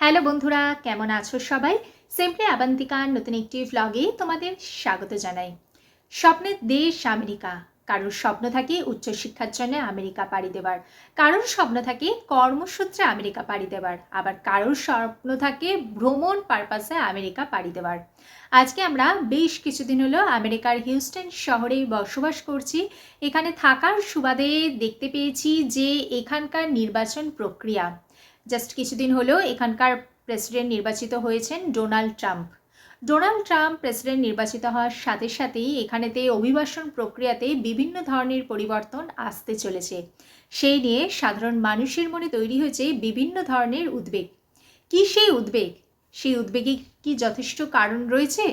Hello বন্ধুরা, কেমন আছো সবাই? সিম্পলি আবান্তিকার নতুন একটি ভ্লগে তোমাদের স্বাগত জানাই। স্বপ্নের দেশ আমেরিকা। কারোর স্বপ্ন থাকে উচ্চশিক্ষার জন্য আমেরিকা পাড়ি দেবার। কারোর স্বপ্ন থাকে কর্মসূত্রে আমেরিকা পাড়ি দেবার। আবার কারোর স্বপ্ন থাকে ভ্রমণ পারপাসে আমেরিকা পাড়ি দেবার। আজকে আমরা বেশ কিছুদিন হলো আমেরিকার হিউস্টন শহরে বসবাস করছি। এখানে থাকার সুবাদে দেখতে পেয়েছি যে এখানকার নির্বাচন প্রক্রিয়া জাস্ট কিছুদিন হলো এখানকার প্রেসিডেন্ট নির্বাচিত হয়েছেন Donald Trump. Donald Trump president নির্বাচিত হওয়ার সাথে সাথেই এখানেতে অভিবাসন প্রক্রিয়াতে বিভিন্ন ধরনের পরিবর্তন আসতে চলেছে। সেই নিয়ে সাধারণ মানুষের মনে তৈরি হয়েছে বিভিন্ন ধরনের উদ্বেগ। কি সেই উদ্বেগ? সেই উদ্বেগে কি যথেষ্ট কারণ রয়েছে?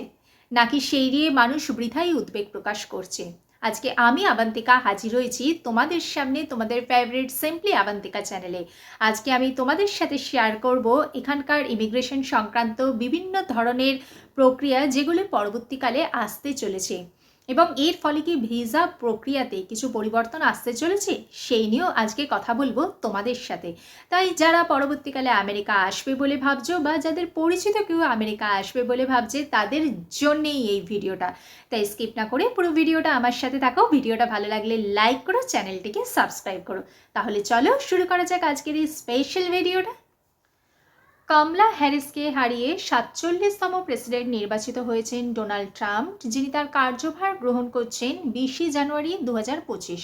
নাকি সেই নিয়ে মানুষ বৃথাই উদ্বেগ প্রকাশ করছে? আজকে আমি আবান্তিকা হাজির হয়েছি তোমাদের সামনে তোমাদের ফেভারিট সিম্পলি আবান্তিকা চ্যানেলে আজকে আমি তোমাদের সাথে শেয়ার করব এখানকার ইমিগ্রেশন সংক্রান্ত বিভিন্ন ধরনের প্রক্রিয়া যেগুলি পরবর্তীকালে আসতে চলেছে। এবং এর ফলে কি ভিসা প্রক্রিয়াতে কিছু পরিবর্তন আসতে চলেছে? সেই নিয়েও আজকে কথা বলব তোমাদের সাথে। তাই যারা পরবর্তীকালে আমেরিকা আসবে বলে ভাবছ বা যাদের পরিচিত কেউ আমেরিকা আসবে বলে ভাবছে, তাদের জন্যেই এই ভিডিওটা। তাই স্কিপ না করে পুরো ভিডিওটা আমার সাথে থাকো। ভিডিওটা ভালো লাগলে লাইক করো, চ্যানেলটিকে সাবস্ক্রাইব করো। তাহলে চলো শুরু করা যাক আজকের এই স্পেশাল ভিডিওটা কমলা হ্যারিসকে হারিয়ে সাতচল্লিশতম প্রেসিডেন্ট নির্বাচিত হয়েছেন ডোনাল্ড ট্রাম্প, যিনি তার কার্যভার গ্রহণ করছেন বিশে জানুয়ারি দু হাজার পঁচিশ।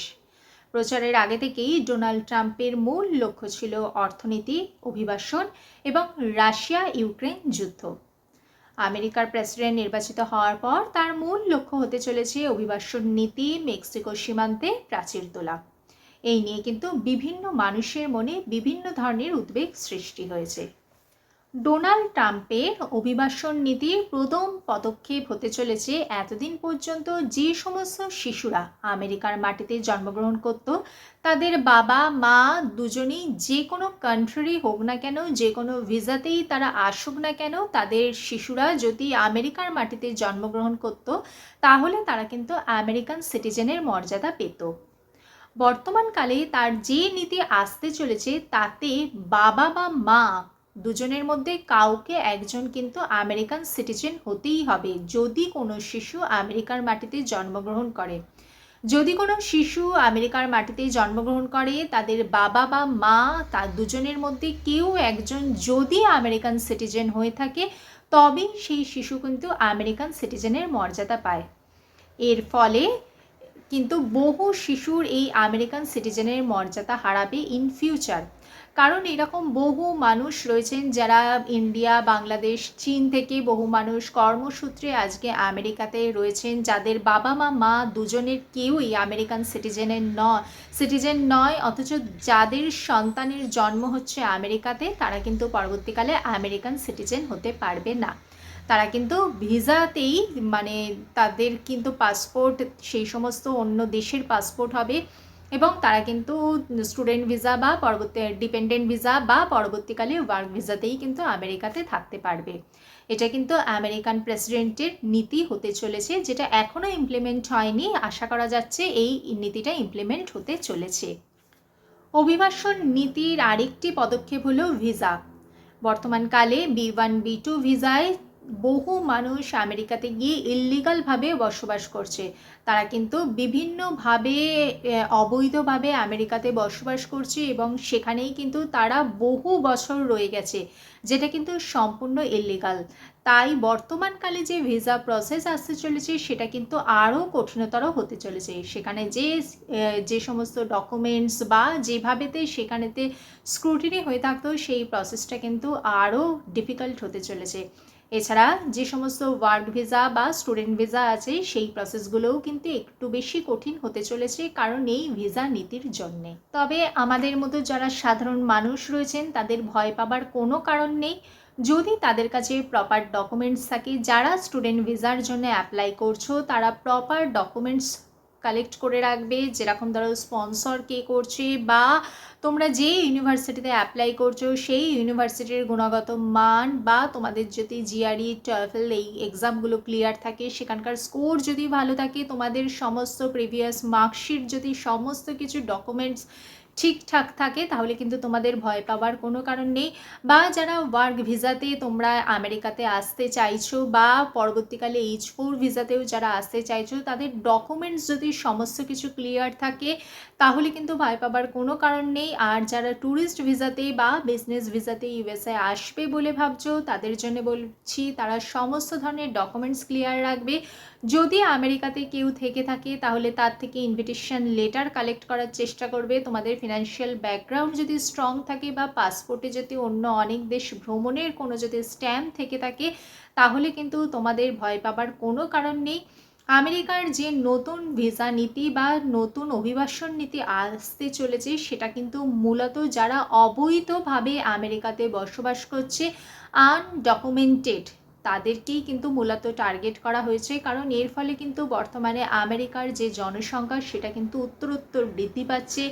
প্রচারের আগে থেকেই ডোনাল্ড ট্রাম্পের মূল লক্ষ্য ছিল অর্থনীতি, অভিবাসন এবং রাশিয়া ইউক্রেন যুদ্ধ। আমেরিকার প্রেসিডেন্ট নির্বাচিত হওয়ার পর তার মূল লক্ষ্য হতে চলেছে অভিবাসন নীতি মেক্সিকো সীমান্তে প্রাচীর তোলা। এই নিয়ে কিন্তু বিভিন্ন মানুষের মনে বিভিন্ন ধরনের উদ্বেগ সৃষ্টি হয়েছে। ডোনাল্ড ট্রাম্পের অভিবাসন নীতির প্রথম পদক্ষেপ হতে চলেছে এতদিন পর্যন্ত যে সমস্ত শিশুরা আমেরিকার মাটিতে জন্মগ্রহণ করত, তাদের বাবা, মা দুজনেই যে কোনো কান্ট্রি হোক না কেন, যে কোনো ভিসাতেই তারা আসুক না কেন, তাদের শিশুরা যদি আমেরিকার মাটিতে জন্মগ্রহণ করত, তাহলে তারা কিন্তু আমেরিকান সিটিজেনের মর্যাদা পেত। বর্তমানকালে তার যে নীতি আসতে চলেছে, তাতে বাবা বা মা দুজনের মধ্যে কাউকে একজন কিন্তু আমেরিকান সিটিজেন হতেই হবে যদি কোনো শিশু আমেরিকার মাটিতে জন্মগ্রহণ করে। যদি কোনো শিশু আমেরিকার মাটিতে জন্মগ্রহণ করে, তাদের বাবা বা মা, তার দুজনের মধ্যে কেউ একজন যদি আমেরিকান সিটিজেন হয়ে থাকে, তবেই সেই শিশু কিন্তু আমেরিকান সিটিজেনের মর্যাদা পায়। এর ফলে কিন্তু বহু শিশুর এই আমেরিকান সিটিজেনের মর্যাদা হারাবে ইন ফিউচার কারণ এরকম বহু মানুষ রয়েছেন যারা ইন্ডিয়া, বাংলাদেশ, চীন থেকে বহু মানুষ কর্মসূত্রে আজকে আমেরিকাতে রয়েছেন, যাদের বাবা মা মা দুজনের কেউই আমেরিকান সিটিজেনের নয়। সিটিজেন নয়, অথচ যাদের সন্তানের জন্ম হচ্ছে আমেরিকাতে, তারা কিন্তু পরবর্তীকালে আমেরিকান সিটিজেন হতে পারবে না। তারা কিন্তু ভিসাতেই মানে তাদের কিন্তু পাসপোর্ট, সেই সমস্ত অন্য দেশের পাসপোর্ট হবে এবং তারা কিন্তু স্টুডেন্ট ভিসা বা পরবর্তী ডিপেন্ডেন্ট ভিসা বা পরবর্তীকালে ওয়ার্ক ভিসাতেই কিন্তু আমেরিকাতে থাকতে পারবে। এটা কিন্তু আমেরিকান প্রেসিডেন্টের নীতি হতে চলেছে, যেটা এখনও ইমপ্লিমেন্ট হয়নি। আশা করা যাচ্ছে এই নীতিটা ইমপ্লিমেন্ট হতে চলেছে। অভিবাসন নীতির আরেকটি পদক্ষেপ হলো ভিসা। বর্তমানকালে বি ওয়ান বি টু ভিসায় বহু মানুষ আমেরিকাতে গিয়ে ইল্লিগালভাবে বসবাস করছে। তারা কিন্তু বিভিন্নভাবে অবৈধভাবে আমেরিকাতে বসবাস করছে এবং সেখানেই কিন্তু তারা বহু বছর রয়ে গেছে, যেটা কিন্তু সম্পূর্ণ ইল্লিগাল তাই বর্তমানকালে যে ভিসা প্রসেস আসতে চলেছে, সেটা কিন্তু আরও কঠিনতর হতে চলেছে। সেখানে যে যে সমস্ত ডকুমেন্টস বা যেভাবেতে সেখানেতে স্ক্রুটিনি হয়ে থাকতো, সেই প্রসেসটা কিন্তু আরও ডিফিকাল্ট হতে চলেছে। এছাড়া যে সমস্ত ওয়ার্ক ভিসা বা স্টুডেন্ট ভিসা আছে, সেই প্রসেসগুলোও কিন্তু একটু বেশি কঠিন হতে চলেছে কারণ এই ভিসা নীতির জন্যে। তবে আমাদের মতো যারা সাধারণ মানুষ রয়েছেন, তাদের ভয় পাবার কোনো কারণ নেই। যদি তাদের কাছে প্রপার ডকুমেন্টস থাকে, যারা স্টুডেন্ট ভিসার জন্য অ্যাপ্লাই করছ, তারা প্রপার ডকুমেন্টস কালেক্ট করে রাখবে, যেরকম ধরো স্পন্সর কে করছে বা তোমরা যে ইউনিভার্সিটিতে অ্যাপ্লাই করছ সেই ইউনিভার্সিটির গুণগত মান বা তোমাদের যদি জিআরই টয়েফেল এই এক্সামগুলো ক্লিয়ার থাকে, সেখানকার স্কোর যদি ভালো থাকে, তোমাদের সমস্ত প্রিভিয়াস মার্কশিট যদি সমস্ত কিছু ডকুমেন্টস ঠিকঠাক থাকে, তাহলে কিন্তু তোমাদের ভয় পাওয়ার কোনো কারণ নেই। বা যারা ওয়ার্ক ভিসাতে তোমরা আমেরিকাতে আসতে চাইছো বা পরবর্তীকালে এইচ ফোর ভিসাতেও যারা আসতে চাইছো, তাদের ডকুমেন্টস যদি সমস্ত কিছু ক্লিয়ার থাকে, তাহলে কিন্তু ভয় পাবার কোনো কারণ নেই। আর যারা ট্যুরিস্ট ভিসাতে বা বিজনেস ভিসাতে ইউএসএ আসবে বলে ভাবছ, তাদের জন্য বলছি তারা সমস্ত ধরনের ডকুমেন্টস ক্লিয়ার রাখবে। যদি আমেরিকাতে কেউ থেকে থাকে, তাহলে তার থেকে ইনভিটেশন লেটার কালেক্ট করার চেষ্টা করবে। তোমাদের ফিনান্সিয়াল ব্যাকগ্রাউন্ড যদি স্ট্রং থাকে বা পাসপোর্টে যদি অন্য অনেক দেশ ভ্রমণের কোনো যদি স্ট্যাম্প থেকে থাকে, তাহলে কিন্তু তোমাদের ভয় পাবার কোনো কারণ নেই। আমেরিকার যে নতুন ভিসা নীতি বা নতুন অভিবাসন নীতি আসতে চলেছে, সেটা কিন্তু মূলত যারা অবৈধভাবে আমেরিকাতে বসবাস করছে আনডকুমেন্টেড তাদেরকেই কিন্তু মূলত টার্গেট করা হয়েছে। কারণ এর ফলে কিন্তু বর্তমানে আমেরিকার যে জনসংখ্যা, সেটা কিন্তু উত্তরোত্তর বৃদ্ধি পাচ্ছে।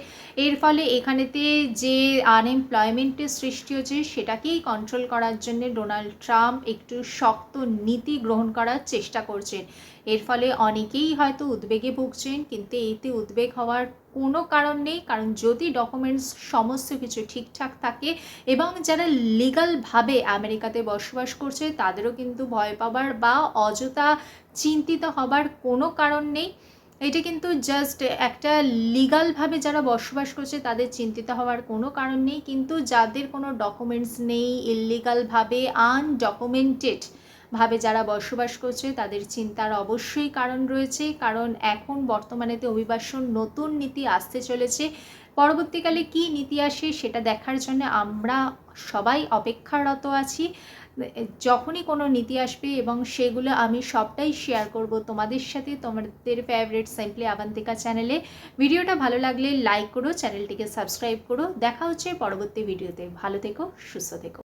এর ফলে এখানেতে যে আনএমপ্লয়মেন্টের সৃষ্টি হচ্ছে, সেটাকেই কন্ট্রোল করার জন্য ডোনাল্ড ট্রাম্প একটু শক্ত নীতি গ্রহণ করার চেষ্টা করছেন। এর ফলে অনেকেই হয়তো উদ্বেগে ভুগছেন, কিন্তু এতে উদ্বেগ হওয়ার কোনো কারণ নেই, কারণ যদি ডকুমেন্টস সমস্ত কিছু ঠিকঠাক থাকে এবং যারা লিগালভাবে আমেরিকাতে বসবাস করছে, তাদেরও কিন্তু ভয় পাবার বা অযথা চিন্তিত হবার কোনো কারণ নেই। এটা কিন্তু জাস্ট একটা লিগালভাবে যারা বসবাস করছে, তাদের চিন্তিত হওয়ার কোনো কারণ নেই। কিন্তু যাদের কোনো ডকুমেন্টস নেই ইললিগালভাবে আনডকুমেন্টেড ভাবে যারা বসবাস করছে, তাদের চিন্তার অবশ্যই কারণ রয়েছে। কারণ এখন বর্তমানেতে অভিবাসন নতুন নীতি আসতে চলেছে। পরবর্তীকালে কি নীতি আসে সেটা দেখার জন্য আমরা সবাই অপেক্ষারত আছি। যখনই কোনো নীতি আসবে এবং সেগুলো আমি সবটাই শেয়ার করব তোমাদের সাথে, তোমাদের ফেভারিট সিম্পলি আবান্তিকা চ্যানেলে ভিডিওটা ভালো লাগলে লাইক করো চ্যানেলটিকে সাবস্ক্রাইব করো। দেখা হচ্ছে পরবর্তী ভিডিওতে ভালো থেকো, সুস্থ থেকো।